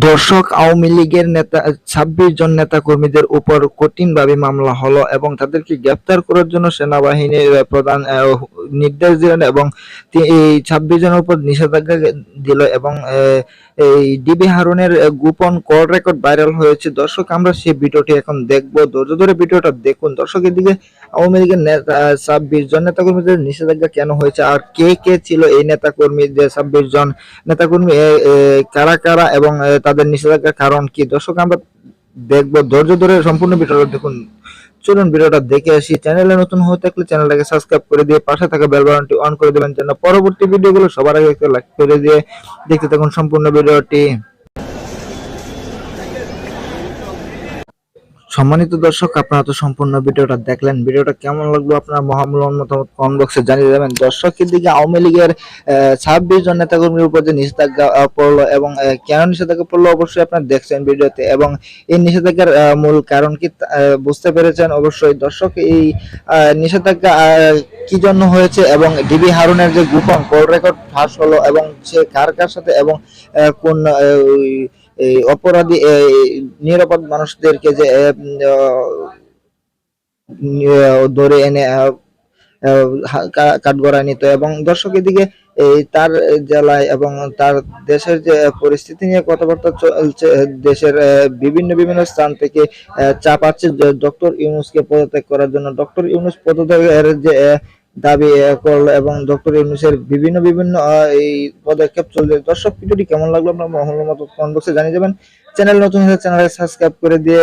দর্শক আওয়ামী লীগের নেতা, ছাব্বিশ জন নেতা কর্মীদের উপর কঠিনভাবে মামলা হলো এবং তাদেরকে গ্রেপ্তার করার জন্য সেনাবাহিনীর প্রধান নির্দেশ দিলেন এবং এই ছাব্বিশ জনের উপর নিষেধাজ্ঞা দিল এবং এই ডিবি হারুনের গোপন কল রেকর্ড ভাইরাল হয়েছে। দর্শক, আমরা সেই ভিডিওটি এখন দেখব। ধৈর্য ধরে ভিডিওটা দেখুন। দর্শক, এদিকে আওয়ামী লীগের নেতা, ছাব্বিশ জন নেতাকর্মীদের নিষেধাজ্ঞা কেন হয়েছে? আর কে কে ছিল এই নেতা কর্মী যে ছাব্বিশ জন নেতাকর্মী? কারা কারা এবং তাদের নিষেধাজ্ঞার কারণ কি? দর্শক, আমরা দেখব। ধৈর্য ধরে সম্পূর্ণ ভিডিওটা দেখুন। চলুন ভিডিওটা দেখে আসি। চ্যানেলে নতুন হয়ে থাকলে চ্যানেলটাকে সাবস্ক্রাইব করে দিয়ে পাশে থাকা বেল বাটনটি অন করে দেবেন যেন পরবর্তী ভিডিওগুলো সবার আগে একটা লাইক করে দিয়ে দেখতে থাকুন সম্পূর্ণ ভিডিওটি। সম্মানিত দর্শক, আপনারা তো সম্পূর্ণ ভিডিওটা দেখলেন। ভিডিওটা কেমন লাগল আপনার মহামূল্যবান মতামত কমেন্ট বক্সে জানিয়ে দেবেন। দর্শকের দিকে আওয়ামী লীগের ছাব্বিশ জন নেতাকর্মীর উপর যে নিষেধাজ্ঞা পড়ল এবং কেন নিষেধাজ্ঞা পড়ল অবশ্যই আপনারা দেখছেন ভিডিওতে এবং এই নিষেধাজ্ঞার মূল কারণ কি বুঝতে পেরেছেন অবশ্যই। দর্শক, এই নিষেধাজ্ঞা কি জন্য হয়েছে এবং ডিবি হারুনের যে গোপন কল রেকর্ড ফাঁস হলো এবং সে কার কার সাথে এবং কোন অপরাধী নিরাপদ মানুষদেরকে যে ধরে এনে কাঠগড়ায় নিত এবং দর্শকের দিকে এই তার জেলায় এবং তার দেশের যে পরিস্থিতি নিয়ে কথাবার্তা চলছে, দেশের বিভিন্ন বিভিন্ন স্থান থেকে চাপ আছে। ডক্টর ইউনুসকে পদত্যাগ করার জন্য। ডক্টর ইউনুস পদত্যাগের যে দাবি করল এবং ডক্টর ইউনুসের বিভিন্ন বিভিন্ন এই পদক্ষেপ চলছে দর্শক, ভিডিওটি কেমন লাগল আপনার মহল মতো কমেন্ট বক্সে জানিয়ে যাবেন চ্যানেল নতুন হলে চ্যানেলে সাবস্ক্রাইব করে দিয়ে